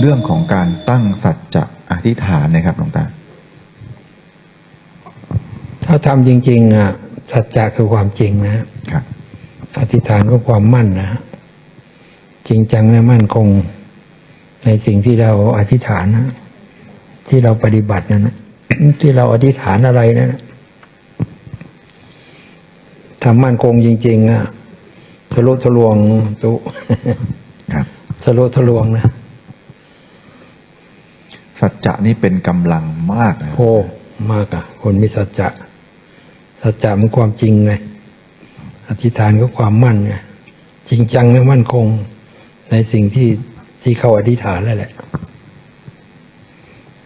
เรื่องของการตั้งสัจจะอธิษฐานนะครับหลวงตา ถ้าทำจริง ๆอะสัจจะคือความจริงนะครับอธิษฐานก็ความมั่นนะจริงจังและมั่นคงในสิ่งที่เราอธิษฐานนะที่เราปฏิบัตินั่นนะที่เราอธิษฐานอะไรนั่นนะทำมั่นคงจริง ๆ อะทะลุทะลวงตุครับทะลุทะลวงนะ สัจจะนี่เป็นกำลังมากนะโอ้มากอะ คนมีสัจจะ สัจจะมันความจริงไงอธิษฐานก็ความมั่นไงจริงจังและมั่นคง ในสิ่งที่ที่เขาอธิษฐานแล้วแหละ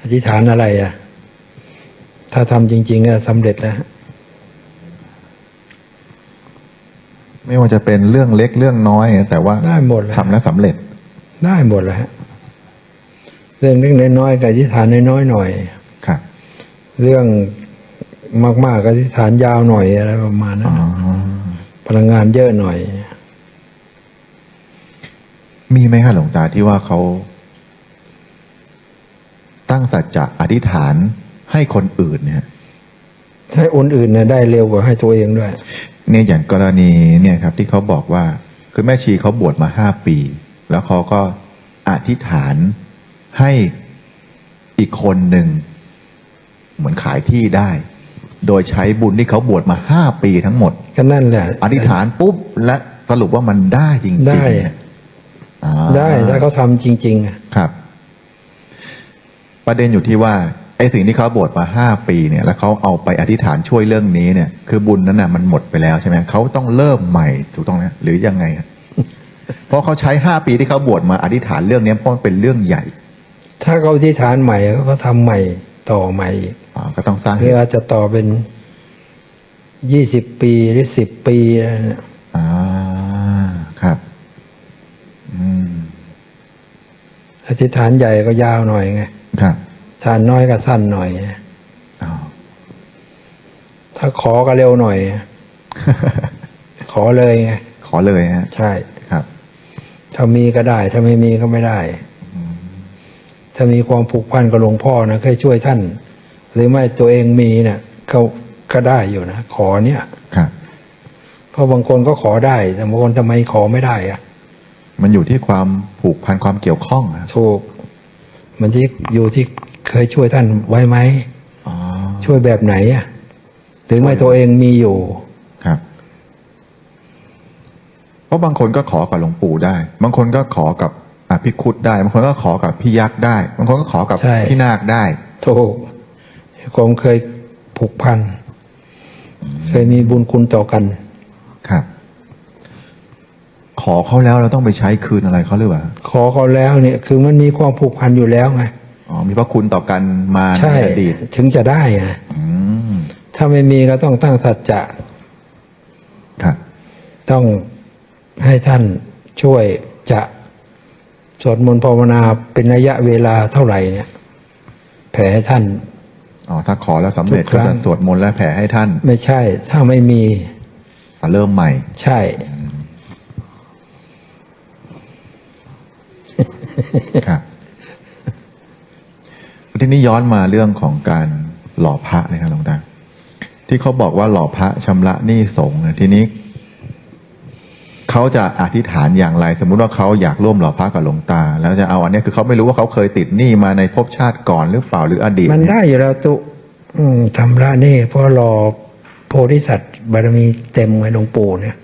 อธิษฐานอะไรอะ ถ้าทำจริงๆก็สำเร็จแล้วไม่ว่าจะเป็นเรื่องเล็กเรื่องน้อย แต่ว่าได้หมดเลยทำแล้วสำเร็จ ได้หมดแล้วฮะ เรื่องเล็กน้อยๆก็อธิษฐานน้อยๆหน่อย ครับ เรื่องมากๆก็อธิษฐานยาวหน่อยอะไรประมาณนั้อ๋นอพลังงานเยอะหน่อย มีไหมคะหลวงตาที่ว่าเขาตั้งสัจจะอธิษฐานให้คนอื่นเนี่ยให้คนอื่นเนี่ยได้เร็วกว่าให้ตัวเองด้วย เนี่ยอย่างกรณีเนี่ยครับ ที่เขาบอกว่า คือแม่ชีเขาบวชมาห้าปี แล้วเขาก็อธิษฐาน ให้อีกคนหนึ่ง เหมือนขายที่ได้ โดยใช้บุญที่เขาบวชมาห้าปีทั้งหมด ก็นั่นแหละ อธิษฐานปุ๊บ และสรุปว่ามันได้จริงๆได้อ่าได้ถ้าเขาทำจริง ๆอะครับ ประเด็นอยู่ที่ว่าไอ้สิ่งที่เขาบวชมาห้าปีเนี่ย แล้วเขาเอาไปอธิษฐานช่วยเรื่องนี้เนี่ย คือบุญนั้นน่ะมันหมดไปแล้วใช่ไหมเขาต้องเริ่มใหม่ถูกต้องไหมหรือยังไงครับเพราะเขาใช้ห้าปีที่เขาบวชมาอธิษฐานเรื่องนี้เพราะมันเป็นเรื่องใหญ่ ถ้าเขาอธิษฐานใหม่เขาก็ทำใหม่ต่อใหม่อีกอ่าก็ต้องสร้างหรืออาจจะต่อเป็นยี่สิบปีหรือสิบปีอะไรเนี่ยอ่าครับ อืมอธิษฐานใหญ่ก็ยาวหน่อยไงครับทานน้อยก็สั้นหน่อยอ๋อถ้าขอก็เร็วหน่อย ขอเลยไงขอเลยฮะใช่ครับ ถ้ามีก็ได้ ถ้าไม่มีก็ไม่ได้ ถ้ามีความผูกพันกับหลวงพ่อนะเคยช่วยท่าน หรือไม่ตัวเองมีเนะ่ะก็ก็ได้อยู่นะขอเนี่ยครับเพราะบางคนก็ขอได้ แต่บางคนทำไมขอไม่ได้อะมันอยู่ที่ความผูกพันความเกี่ยวข้องอะถูกมันที่อยู่ที่เคยช่วยท่านไว้ไหมอ๋อช่วยแบบไหนอะหรือไม่ตัวเองมีอยู่ครับ เพราะบางคนก็ขอกับหลวงปู่ได้ บางคนก็ขอกับ อภิคุตได้บางคนก็ขอกับพี่ยักษ์ได้บางคนก็ขอกับใช่ พี่นาคได้ถูกผมเคยผูกพัน เคยมีบุญคุณต่อกัน ครับ ขอเขาแล้วเราต้องไปใช้คืนอะไรเขาหรือเปล่าขอเขาแล้วเนี่ย คือมันมีความผูกพันอยู่แล้วไงอ๋อมีพระคุณต่อกันมาในใช่อดีตถึงจะได้ไงอืมถ้าไม่มีก็ต้องตั้งสัจจะ ครับ ต้องให้ท่านช่วยจะ สวดมนต์ภาวนาเป็นระยะเวลาเท่าไหร่เนี่ย แผ่ให้ท่านอ๋อถ้าขอแล้วสำเร็จทุกคก็รั้งจะสวดมนต์และแผ่ให้ท่าน ไม่ใช่ ถ้าไม่มีอะเริ่มใหม่ ใช่ ครับทีนี้ย้อนมาเรื่องของการหล่อพระนะครับหลวงตาที่เขาบอกว่าหล่อพระชำระหนี้สงฆ์เนี่ยทีนี้ เขาจะอธิษฐานอย่างไร สมมุติว่าเขาอยากร่วมหล่อพระกับหลวงตา แล้วจะเอาอันเนี้ยคือเขาไม่รู้ว่าเขาเคยติดหนี้มาในภพชาติก่อนหรือเปล่าหรืออดีตมันได้อยู่แล้วตุอืมทำละนี่เพราะรอโพธิสัตว์บารมีเต็มไว้หลวงปู่เนี่ย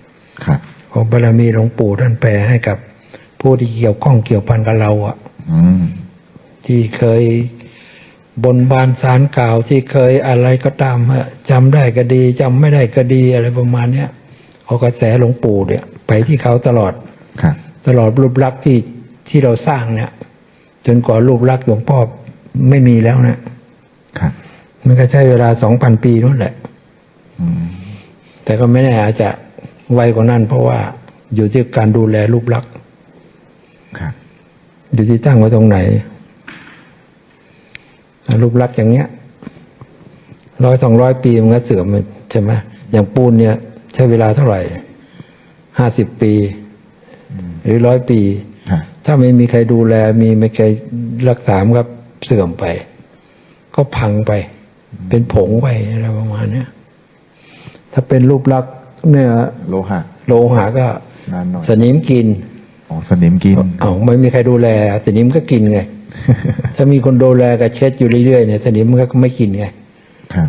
ครับขอบารมีหลวงปู่ท่านแปลให้กับ ผู้ที่เกี่ยวข้องเกี่ยวพันกับเราอะอืมที่เคยบนบานสารกล่าวที่เคยอะไรก็ตามฮะจำได้ก็ดีจำไม่ได้ก็ดีอะไรประมาณเนี้ยเอากระแสหลวงปู่เนี่ย ไปที่เขาตลอดครับ ตลอดรูปลักษณ์ที่ที่เราสร้างเนี่ยจนกว่ารูปลักษณ์หลวงพ่อไม่มีแล้วนะครับ มันก็ใช้เวลาสองพันปีนั่นแหละอืมแต่ก็ไม่แน่อาจจะไวกว่านั้น เพราะว่าอยู่ที่การดูแลรูปลักษณ์ครับอยู่ที่ตั้งไว้ตรงไหนอะรูปลักษณ์อย่างเงี้ยร้อยสองร้อยปีมันก็เสื่อมใช่ไหมอย่างปูนเนี่ย ใช้เวลาเท่าไหร่ ห้าสิบปี หรือร้อยปีครับถ้าไม่มีใครดูแล มีไม่ใครรักษามันก็เสื่อมไป ก็พังไป เป็นผงไปอะไรประมาณเนี้ยถ้าเป็นรูปลักษณ์เนี่ยโลหะ โลหะก็นานหน่อยสนิมกินอ๋อสนิมกินเอาไม่มีใครดูแล สนิมก็กินไง ถ้ามีคนดูแลก็เช็ดอยู่เรื่อยๆเนี่ยสนิมมันก็ไม่กินไงครับ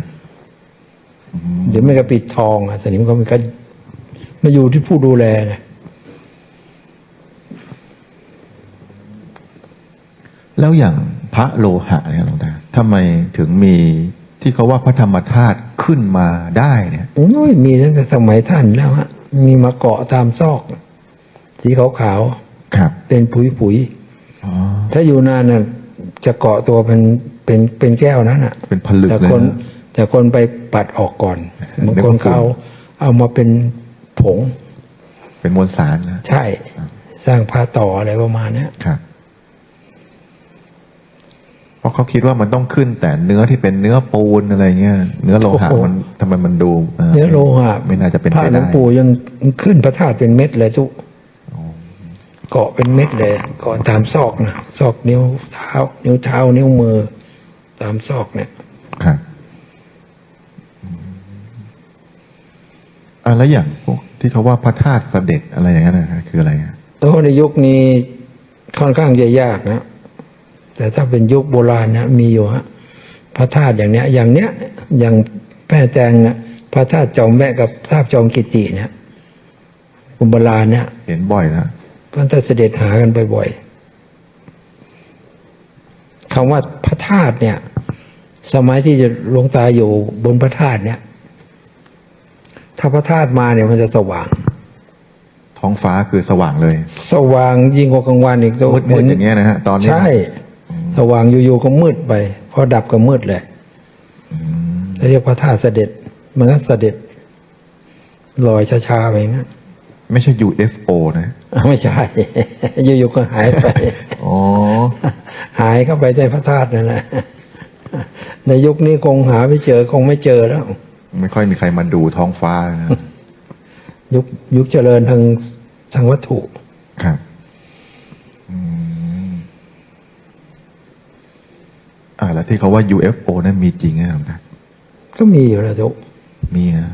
เดี๋ยวไม่ก็ปิดทองอะสนิมก็มันก็ มาอยู่ที่ผู้ดูแลไงแล้วอย่างพระโลหะเนี่ยหลวงตาทำไมถึงมีที่เขาว่าพระธรรมธาตุขึ้นมาได้เนี่ยโอ้ยมีตั้งแต่สมัยท่านแล้วฮะ มีมาเกาะตามซอก สีขาวครับๆเป็นผุยผุยอ๋อๆถ้าอยู่นานน่ะจะเกาะตัวเป็นเป็นเป็นแก้วนั้นอะ เป็นผลึกแต่เลยคนนะแต่คนไปปัดออกก่อนบางนึกคนว่าฝุ่นเขาเอาเอามาเป็น ผง เป็นมวลสารนะใช่ สร้างผ้าต่ออะไรประมาณเนี้ยครับเพราะเขาคิดว่ามันต้องขึ้นแต่เนื้อที่เป็นเนื้อปูนอะไรเงี้ยเนื้อโลหะโอ้โหมันทำไมมันดูเนื้อโลหะไม่น่าจะเป็นพระไปหลวได้งปู่ยังขึ้นพระธาตุเป็นเม็ดเลยทุกเกาะเป็นเม็ดเลยเกาะตามซอกนะซอกนิ้วเท้า นิ้วเท้า นิ้วมือ ตามซอกเนี่ยครับอ่าแล้วอย่างพวก ที่เขาว่าพระธาตุเสด็จอะไรอย่างนั้นนะคืออะไรอะแล้วในยุคนี้ค่อนข้างจะยากนะ แต่ถ้าเป็นยุคโบราณนะมีอยู่ฮะพระธาตุอย่างเนี้ย อย่างเนี้ยอย่างแม่แจงนะพระธาตุจอมแม่กับพระธาตุจอมกิติเนี่ยอุโบราณเนี่ยเห็นบ่อยนะพระท่านเสด็จหากันบ่อยๆคำว่าพระธาตุเนี่ย สมัยที่จะหลวงตาอยู่บนพระธาตุเนี่ย ถ้าพระธาตุมาเนี่ยมันจะสว่าง ท้องฟ้าคือสว่างเลย สว่างยิ่งกว่ากลางวันอีกตัวมืดๆอย่างเงี้ยนะฮะตอนนี้ใช่ สว่างอยู่ๆก็มืดไป พอดับก็มืดเลยเรียกพระธาตุเสด็จ มันก็เสด็จลอยช้าๆไปงั้นไม่ใช่ UFO นะอ้าวไม่ใช่อยู่ๆก็หายไปอ๋อหายเข้าไปในพระธาตุนั่นแหละในยุคนี้คงหาไม่เจอคงไม่เจอแล้ว ไม่ค่อยมีใครมาดูท้องฟ้านะยุคยุคเจริญทางทางวัตถุครับอืมอ่า แล้วที่เขาว่า UFO นั้นมีจริงไหมครับ ก็มีอยู่แล้วทุกมีนะ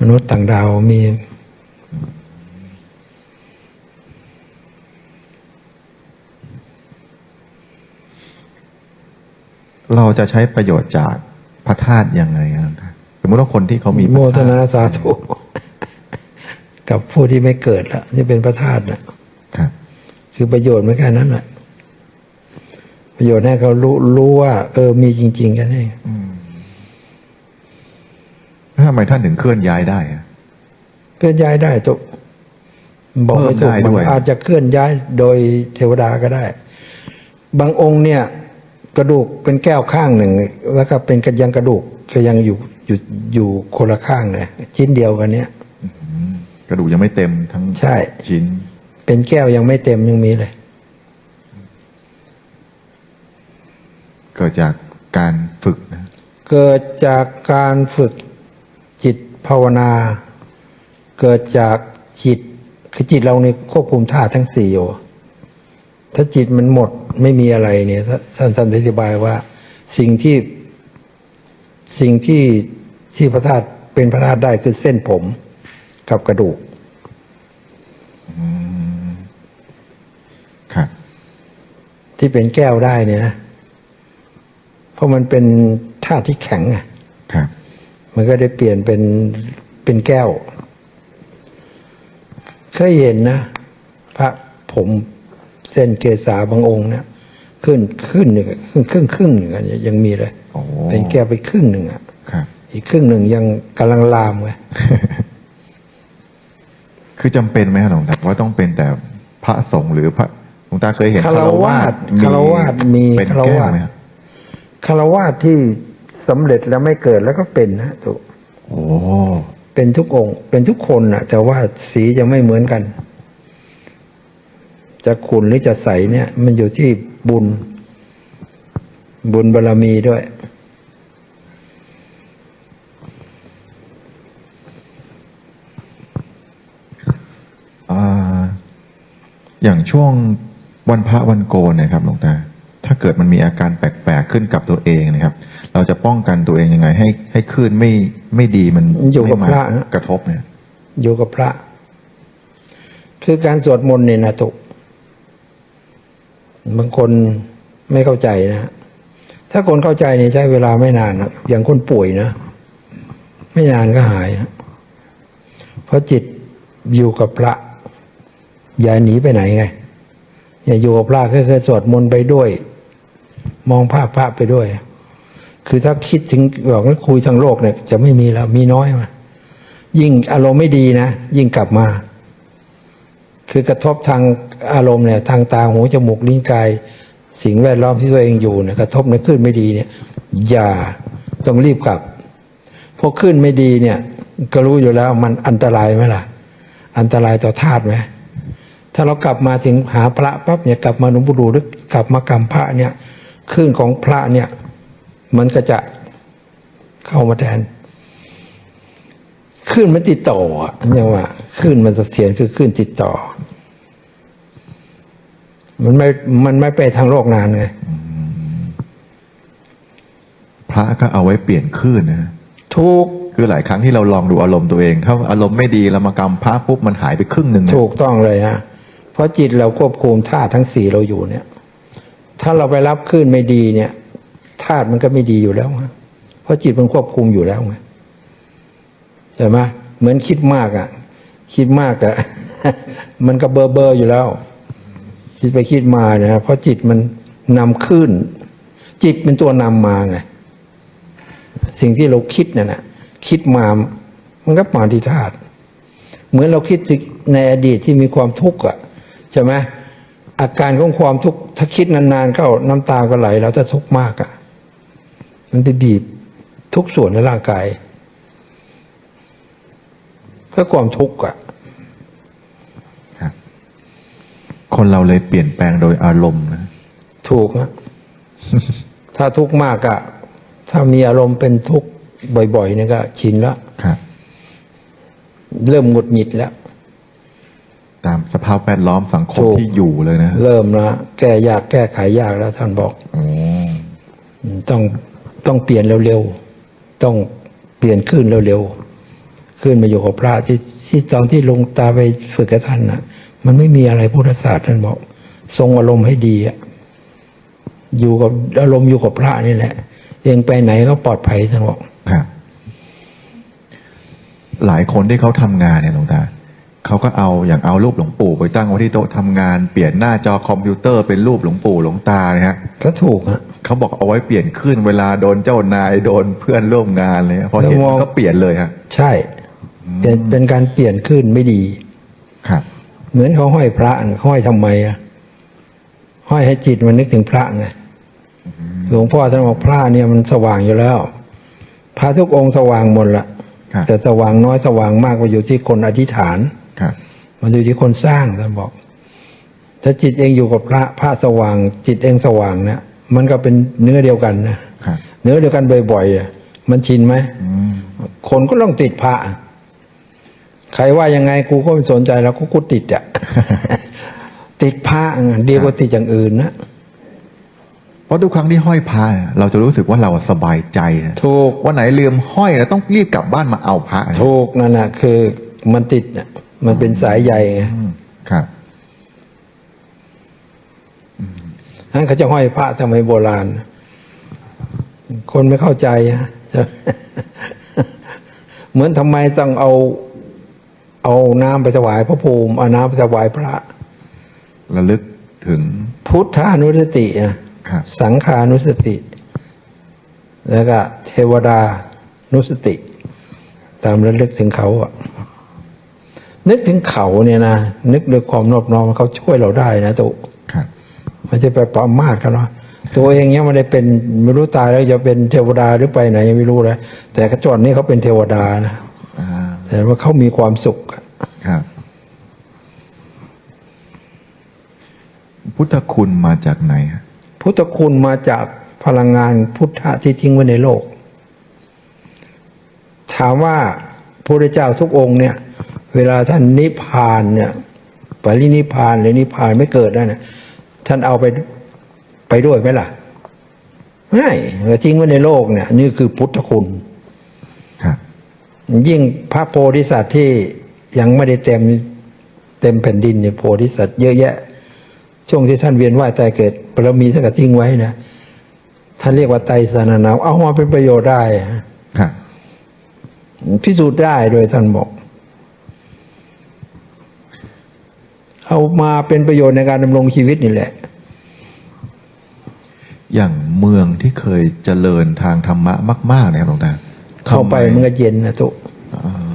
มนุษย์ต่างดาวมีเราจะใช้ประโยชน์จากพระธาตุยังไงครับส มมติว่าคนที่เขามีพโมระทธาตุนาสาธุกับผู้ที่ไม่เกิดแล้วที่เป็นพระธาตุนะครับคือประโยชน์ไม่แค่นั้นแหละประโยชน์ให้เขารู้รู้ว่า เออมีจริง ๆ กันเองแล้วทำไมท่านถึงเคลื่อนย้ายได้อะเคลื่อนย้ายได้ทุกบอกไม่ถูกเพิ่มได้ด้วยมันอาจจะเคลื่อนย้ายโดยเทวดาก็ได้ บางองค์เนี่ย กระดูกเป็นแก้วข้างหนึ่ง แล้วก็เป็นกระยังกระดูกก็ยังอยู่ อยู่อยู่คนละข้างเลยชิ้นเดียวกันเนี้ยกระดูกยังไม่เต็มทั้งใช่ชิ้น เป็นแก้วยังไม่เต็มยังมีเลย เกิดจากการฝึกนะเกิดจากการฝึกจิตภาวนา เกิดจากจิตคือจิตเราเนี่ยควบคุมธาตุทั้งสี่อยู่ ถ้าจิตมันหมดไม่มีอะไรเนี่ยท่านท่านอธิบายว่า สิ่งที่สิ่งที่ ที่พระธาตุเป็นพระธาตุได้คือเส้นผมกับกระดูกครับ ที่เป็นแก้วได้เนี่ยนะ เพราะมันเป็นธาตุที่แข็งอะครับ มันก็ได้เปลี่ยนเป็นเป็นแก้ว เคยเห็นนะพระผมเส้นเกษาบางองค์เนี่ยขึ้นขึ้นหนึ่งครึ่งครึ่งครึ่งหนึ่งอะยังมีเลยโอ้เป็นแก้วไปครึ่งหนึ่งอะครับ อีกครึ่งหนึ่งยังกำลังลามไงคือจำเป็นไหมครับหลวงตาว่าต้องเป็นแต่พระสงฆ์หรือพระหลวงตาเคยเห็นคารวาสคารวาสมีเป็นคารแก้ววาสไหมครับคารวาสที่สำเร็จแล้วไม่เกิดแล้วก็เป็นนะถูกโอ้เป็นทุกองค์ เป็นทุกคนนะแต่ว่าสีจะไม่เหมือนกัน จะขุนหรือจะใสเนี่ย มันอยู่ที่บุญ บุญบารรมีด้วย อ่าอย่างช่วงวันพระวันโกนเนะครับหลวงตาถ้าเกิดมันมีอาการแปลกๆขึ้นกับตัวเองนะครับ เราจะป้องกันตัวเองยังไง ให้ให้ขึ้นไม่ไม่ดีมันอยู่กับไม่มาพระนะกระทบเนี่ยอยู่กับพระ คือการสวดมนต์เนี่ยนะตุบางคนไม่เข้าใจนะถ้าคนเข้าใจเนี่ยใช้เวลาไม่นานนะอย่างคนป่วยนะไม่นานก็หายนะเพราะจิตอยู่กับพระ อย่าหนีไปไหนไง อย่าอยู่กับพระก็คือสวดมนต์ไปด้วย มองภาพพระไปด้วย คือถ้าคิดถึงบอกว่าคุยทางโลกเนี่ย จะไม่มีแล้วมีน้อยมายิ่งอารมณ์ไม่ดีนะ ยิ่งกลับมา คือกระทบทางอารมณ์เนี่ย ทางตาหูจมูกลิ้นกาย สิ่งแวดล้อมที่ตัวเองอยู่เนี่ยกระทบในคลื่นไม่ดีเนี่ย อย่าต้องรีบกลับเพราะคลื่นไม่ดีเนี่ย ก็รู้อยู่แล้วมันอันตรายไหมล่ะ อันตรายต่อธาตุไหม ถ้าเรากลับมาถึงหาพระปั๊บเนี่ยกลับมาหลวงปู่ดูหรือกลับมากรรมพระเนี่ยคลื่นของพระเนี่ย มันก็จะเข้ามาแทนคลื่นมันติดต่ออะเรียกว่าคลื่นมันเสถียรคือคลื่นติดต่อ มันไม่มันไม่ไปทางโลกนานไงพระก็เอาไว้เปลี่ยนคลื่นนะถูกคือหลายครั้งที่เราลองดูอารมณ์ตัวเอง ถ้าอารมณ์ไม่ดีเรามากำพระปุ๊บมันหายไปครึ่งหนึ่งนะถูกต้องเลยฮะ เพราะจิตเราควบคุมธาตุทั้งสี่เราอยู่เนี่ย ถ้าเราไปรับคลื่นไม่ดีเนี่ยธาตุมันก็ไม่ดีอยู่แล้วเพราะจิตมันควบคุมอยู่แล้วไงใช่ไหมเหมือนคิดมากอะ คิดมากอะมันก็เบอร์เบอร์อยู่แล้ว คิดไปคิดมาเนี่ยนะเพราะจิตมันนำขึ้น จิตเป็นตัวนำมาไงสิ่งที่เราคิดเนี่ยนะคิดมามันก็มาที่ธาตุเหมือนเราคิดในอดีตที่มีความทุกข์อะ ใช่ไหมอาการของความทุกข์ถ้าคิดนานๆเข้าน้ำตาก็ไหลแล้วถ้าทุกข์มากอะ มันไปบีบทุกส่วนในร่างกายเพื่อความทุกข์อะครับคนเราเลยเปลี่ยนแปลงโดยอารมณ์นะถูกนะถ้าทุกข์มากอะถ้ามีอารมณ์เป็นทุกข์บ่อยๆเนี่ยก็ชินแล้วครับเริ่มหงุดหงิดแล้วตามสภาพแวดล้อมสังคมถูก ที่อยู่เลยนะเริ่มละแก้ยากแก้ไขยากแล้วท่านบอกโอ้ต้องต้องเปลี่ยนเร็วๆต้องเปลี่ยนขึ้นเร็วๆขึ้นมาอยู่กับพระที่ที่ตอนที่ลงตาไปฝึกกับท่านนะมันไม่มีอะไรพุทธศาสตร์ท่านบอก ทรงอารมณ์ให้ดีอะอยู่กับอารมณ์อยู่กับพระนี่แหละ เองไปไหนก็ปลอดภัยท่านบอก ครับหลายคนที่เขาทำงานเนี่ยหลวงตา เขาก็เอาอย่างเอารูปหลวงปู่ไปตั้งไว้ที่โต๊ะทำงานเปลี่ยนหน้าจอคอมพิวเตอร์เป็นรูปหลวงปู่หลวงตาเนี่ยฮะก็ถูกฮะ เขาบอกเอาไว้เปลี่ยนขึ้นเวลาโดนเจ้านายโดนเพื่อนร่วมงานเลยพอเห็นแล้วมอง ก็เปลี่ยนเลยฮะ ใช่เป็นเป็นการเปลี่ยนขึ้นไม่ดี ครับ เหมือนเขาห้อยพระน่ะห้อยทำไมอะห้อยให้จิตมันนึกถึงพระไงหลวงพ่อท่านบอกพระเนี่ยมันสว่างอยู่แล้ว พระทุกองค์สว่างหมดละครับ แต่สว่างน้อยสว่างมากก็อยู่ที่คนอธิษฐานครับ มันอยู่ที่คนสร้างท่านบอก ถ้าจิตเองอยู่กับพระพระสว่าง จิตเองสว่างเนี่ยมันก็เป็นเนื้อเดียวกันนะครับเนื้อเดียวกันบ่อยๆอะมันชินไหมอืมคนก็ต้องติดพระ ใครว่ายังไงกูก็ไม่สนใจแล้วกูกูติดอะติดพระอะดีกว่าติดอย่างอื่นนะเพราะทุกครั้งที่ห้อยพระเนี่ยเราจะรู้สึกว่าเราสบายใจนะถูกวันไหนลืมห้อยนะต้องรีบกลับบ้านมาเอาพระนะถูกนั่นนะคือมันติดน่ะ มันเป็นสายใยไงอืมครับนั้นเขาจะห้อยพระทำไมยโบราณ คนไม่เข้าใจอะเหมือนทำไมต้องเอา เอาน้ำไปถวายพระภูมิเอาน้ำไปถวายพระ ระลึกถึง พุทธานุสตินะครับสังขานุสติ แล้วก็ เทวดานุสติ ตามระลึกถึงเขาอะ นึกถึงเขาเนี่ยนะนึกด้วยความนอบน้อมเขาช่วยเราได้นะตุครับไม่ใช่ไปประมาทเขาเนาะตัวเองยังไม่ได้เป็นไม่รู้ตายแล้วจะเป็นเทวดาหรือไปไหนยังไม่รู้เลยแต่กระจรนี่เขาเป็นเทวดานะอ่าแต่ว่าเขามีความสุขอะครับ พุทธคุณมาจากไหนฮะพุทธคุณมาจากพลังงานพุทธะที่ทิ้งไว้ในโลก ถามว่าพระพุทธเจ้าทุกองค์เนี่ย เวลาท่านนิพพานเนี่ยปรินิพพานหรือนิพพานไม่เกิดนั่นนะท่านเอาไปไปด้วยไหมล่ะไม่เอาทิ้งไว้ในโลกเนี่ย นี่คือพุทธคุณครับยิ่งพระโพธิสัตว์ที่ยังไม่ได้เต็มเต็มแผ่นดินเนี่ยโพธิสัตว์เยอะแยะ ช่วงที่ท่านเวียนว่ายตายเกิดบารมีท่านก็ทิ้งไว้นะท่านเรียกว่าไตรสนานาเอามาเป็นประโยชน์ได้อะครับพิสูจน์ได้โดยท่านบอก เอามาเป็นประโยชน์ในการดำรงชีวิตนี่แหละ อย่างเมืองที่เคยเจริญทางธรรมะมากๆเนี่ยครับหลวงตาเข้าไปทำมันก็เย็นนะทุกอ่า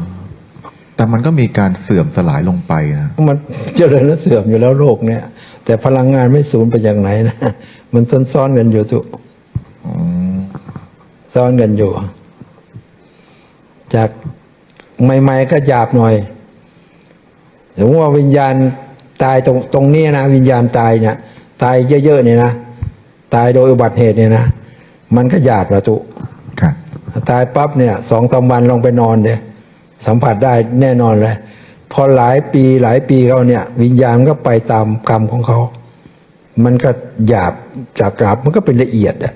แต่มันก็มีการเสื่อมสลายลงไปนะมันเจริญและเสื่อมอยู่แล้วโลกเนี่ย แต่พลังงานไม่สูญไปจากไหนนะมันซ้อนๆกันอยู่ทุกอืมซ้อนกันอยู่ จากใหม่ๆก็หยาบหน่อยสมมติว่าวิญญาณ ตายตรงตรงนี้นะวิญญาณตายเนี่ยตายเยอะๆเนี่ยนะตายโดยอุบัติเหตุเนี่ยนะมันก็หยาบละตุครับตายปั๊บเนี่ยสองสามวันลงไปนอนเนี่ยสัมผัสได้แน่นอนเลย พอหลายปีหลายปีเขาเนี่ย วิญญาณก็ไปตามกรรมของเขา มันก็หยาบจากกราบมันก็เป็นละเอียดอะ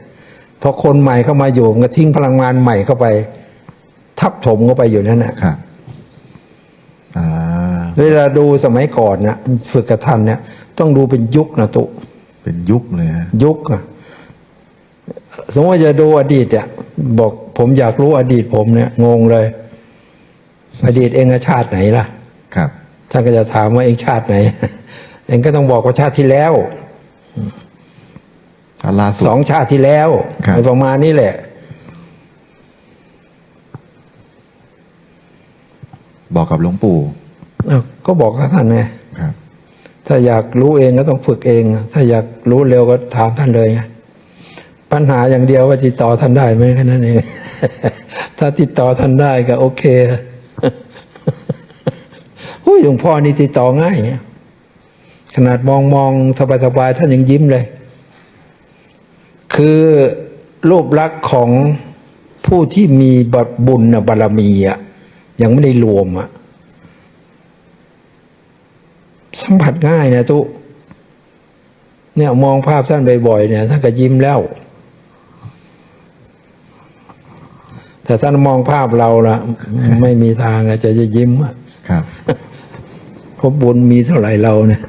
พอคนใหม่เข้ามาอยู่มันก็ทิ้งพลังงานใหม่เข้าไป ทับถมเข้าไปอยู่นั่นแหละครับอ่า เวลาดูสมัยก่อนนะฝึกกับท่านเนี่ย ต้องดูเป็นยุคนะตุเป็นยุคเลยฮะยุคอะสมมติว่าจะดูอดีตเนี่ยบอกผมอยากรู้อดีตผมเนี่ยงงเลย อดีตเองอะชาติไหนล่ะ ครับท่านก็จะถามว่าเองชาติไหน เองก็ต้องบอกว่าชาติที่แล้วอาล่าสุดสองชาติที่แล้วครับประมาณนี้แหละ บอกกับหลวงปู่อ้าว ก็บอกกับท่านไงครับถ้าอยากรู้เองก็ต้องฝึกเอง ถ้าอยากรู้เร็วก็ถามท่านเลยไงปัญหาอย่างเดียวว่าติดต่อท่านได้ไหมแค่นั้นเอง ถ้าติดต่อท่านได้ก็โอเคหุ้ยหลวงพ่อนี่ติดต่อง่ายเนี่ยขนาดมองมองสบายๆท่านยังยิ้มเลย คือรูปลักษณ์ของผู้ที่มีบัตบุญน่ะบารมีอะยังไม่ได้รวมอะ สัมผัสง่ายนะทุเนี่ยมองภาพท่านบ่อยๆเนี่ยท่านก็ยิ้มแล้วแต่ท่านมองภาพเราละไม่มีทางอะจะจะยิ้มอะครับเพราะบุญมีเท่าไหร่เราเนี่ย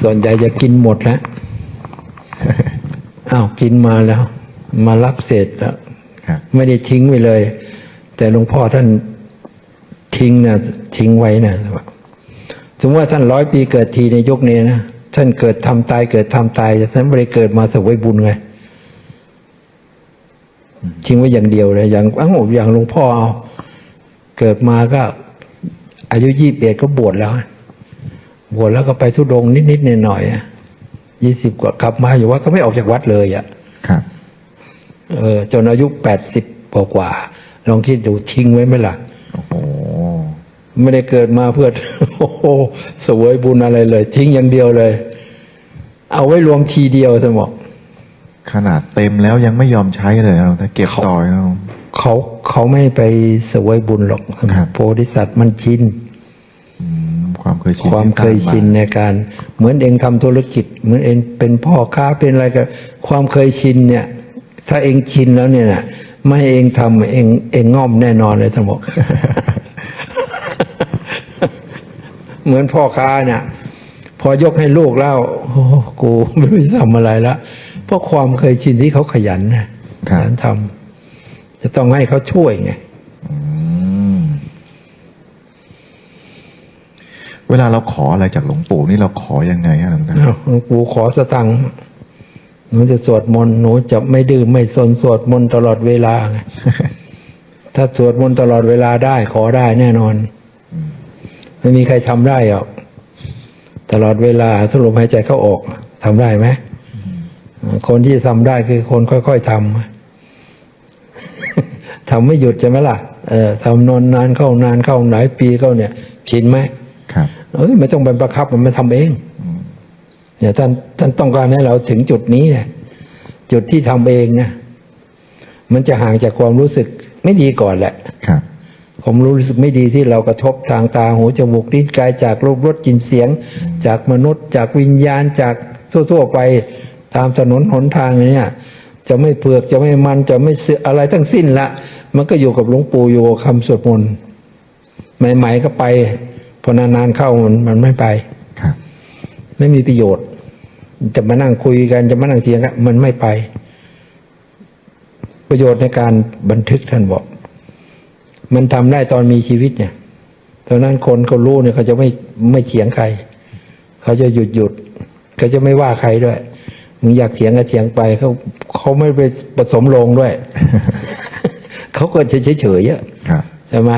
ส่วนใหญ่จะกินหมดแล้วอ้าวกินมาแล้ว มารับเศษแล้วครับไม่ได้ทิ้งไปเลย แต่หลวงพ่อท่านทิ้งนะทิ้งไว้นะส มมติว่าท่านร้อยปีเกิดทีในยุคนี้นะท่านเกิดทำตายเกิดทำตายแต่ท่านไม่ได้เกิดมาสวยบุญไงทิ้งไว้อย่างเดียวเลยอย่างอ้าวอย่างหลวงพ่อเอาเกิดมาก็ อายุยี่สิบเอ็ดก็บวชแล้ว บวชแล้วก็ไปทุดงค์นิดๆหน่อยๆยี่สิบกว่ากลับมาอยู่ว่าก็ไม่ออกจากวัดเลยอะครับเออจนอายุแปดสิบกว่าๆลองคิดดูทิ้งไว้ไหมล่ะโอ้โห ไม่ได้เกิดมาเพื่อโอ้โหสวยบุญอะไรเลย ทิ้งอย่างเดียวเลย เอาไว้รวมทีเดียวสมองขนาดเต็มแล้วยังไม่ยอมใช้เลยครับแต่เก็บต่อยครับเขาเขาไม่ไปสวยบุญหรอกครับโพธิสัตว์มันชินอืมความเคยชินความที่สเคร้งยชินมาในการ เหมือนเองทำธุรกิจ เหมือนเองเป็นพ่อค้าเป็นอะไรก็ความเคยชินเนี่ย ถ้าเองชินแล้วเนี่ยนะไม่ให้เองทำเองเองง่อมแน่นอนเลยท่านบอก เหมือนพ่อค้าเนี่ย พอยกให้ลูกแล้วโอ้กูไม่รู้จะทำอะไรละเพราะความเคยชินที่เขาขยันนะขยันทำจะต้องให้เขาช่วยไงอืมเวลาเราขออะไรจากหลวงปู่นี่เราขอยังไงฮะหลวงตาอ้าวหลวงปู่ขอสตังค์หนูจะสวดมนต์หนูจะไม่ดื้อไม่สนสวดมนต์ตลอดเวลาไงถ้าสวดมนต์ตลอดเวลาได้ขอได้แน่นอน ไม่มีใครทำได้หรอกตลอดเวลาสรุปหายใจเข้าออกทำได้ไหมคนที่ทำได้คือคนค่อยๆทำทำไม่หยุดใช่ไหมล่ะเออทำนานนานเข้านานเข้าหลายปีเข้าเนี่ยชินไหมครับเอ้ยไม่ต้องไปประคับมันไม่ทำเองเนี่ยท่านท่านต้องการให้เราถึงจุดนี้เนี่ยจุดที่ทำเองเนี่ยมันจะห่างจากความรู้สึกไม่ดีก่อนแหละครับ ผมรู้สึกไม่ดีที่เรากระทบทางตาหูจมูกลิ้นกายจากรูปรสกลิ่นเสียง จากมนุษย์ จากวิญญาณจากทั่วๆไปตามถนนหนทางเนี่ยจะไม่เผือกจะไม่มันจะไม่เสืออะไรทั้งสิ้นละ มันก็อยู่กับหลวงปู่อยู่กับคำสวดมนต์ใหม่ๆก็ไปพอนานๆเข้ามันมันไม่ไปครับไม่มีประโยชน์ จะมานั่งคุยกันจะมานั่งเถียงกันมันไม่ไป ประโยชน์ในการบันทึกท่านบอก มันทำได้ตอนมีชีวิตเนี่ยตอนนั้นคนเขารู้เนี่ยเขาจะไม่ไม่เถียงใคร เขาจะหยุดหยุดเขาจะไม่ว่าใครด้วยมึงอยากเถียงก็เถียงไปเขาเขาไม่ไปผสมลงด้วย เขาก็เฉยเฉยๆอะครับใช่ไหม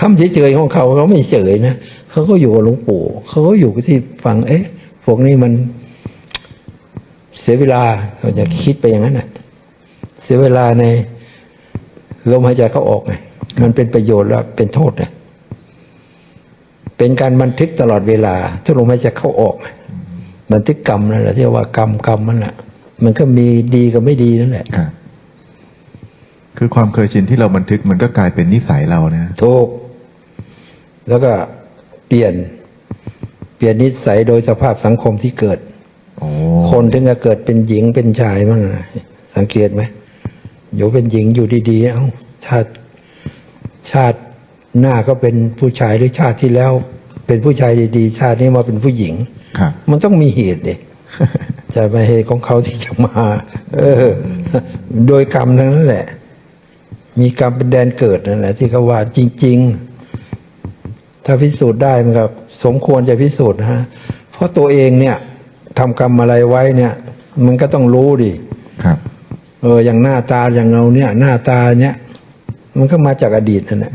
คำเฉยๆของเขาเขาไม่เฉยนะเขาก็อยู่กับหลวงปู่เขาก็อยู่ที่ฟังเอ๊ะพวกนี้มันเสียเวลาเขาจะคิดไปอย่างนั้นน่ะ เสียเวลาในลมหายใจเขาออกไง มันเป็นประโยชน์แล้วเป็นโทษไงเป็นการบันทึกตลอดเวลาถ้าลมหายใจเข้าออกไงบันทึกกรรมนั่นแหละที่ว่ากรรมกรรมมันแหละมันก็มีดีกับไม่ดีนั่นแหละครับคือความเคยชินที่เราบันทึกมันก็กลายเป็นนิสัยเรานะถูกแล้วก็เปลี่ยน เปลี่ยนนิสัยโดยสภาพสังคมที่เกิดโอ้คนถึงจะเกิดเป็นหญิงเป็นชายบ้างนะสังเกตไหมอยู่เป็นหญิงอยู่ดีๆเอ้าชาติ ชาติหน้าก็เป็นผู้ชายหรือชาติที่แล้ว เป็นผู้ชายดีๆ ชาตินี้มาเป็นผู้หญิงครับมันต้องมีเหตุเด็จะไปเหตุของเขาที่จะมา เออ โดยกรรมทั้งนั้นแหละ มีกรรมเป็นแดนเกิดนั่นแหละที่เขาว่าจริง ๆ ถ้าพิสูจน์ได้มันก็สมควรจะพิสูจน์นะฮะ เพราะตัวเองเนี่ยทำกรรมอะไรไว้เนี่ย มันก็ต้องรู้ดิครับ เออ อย่างหน้าตาอย่างเราเนี่ย หน้าตาเนี่ย มันก็มาจากอดีตนั่นแหละ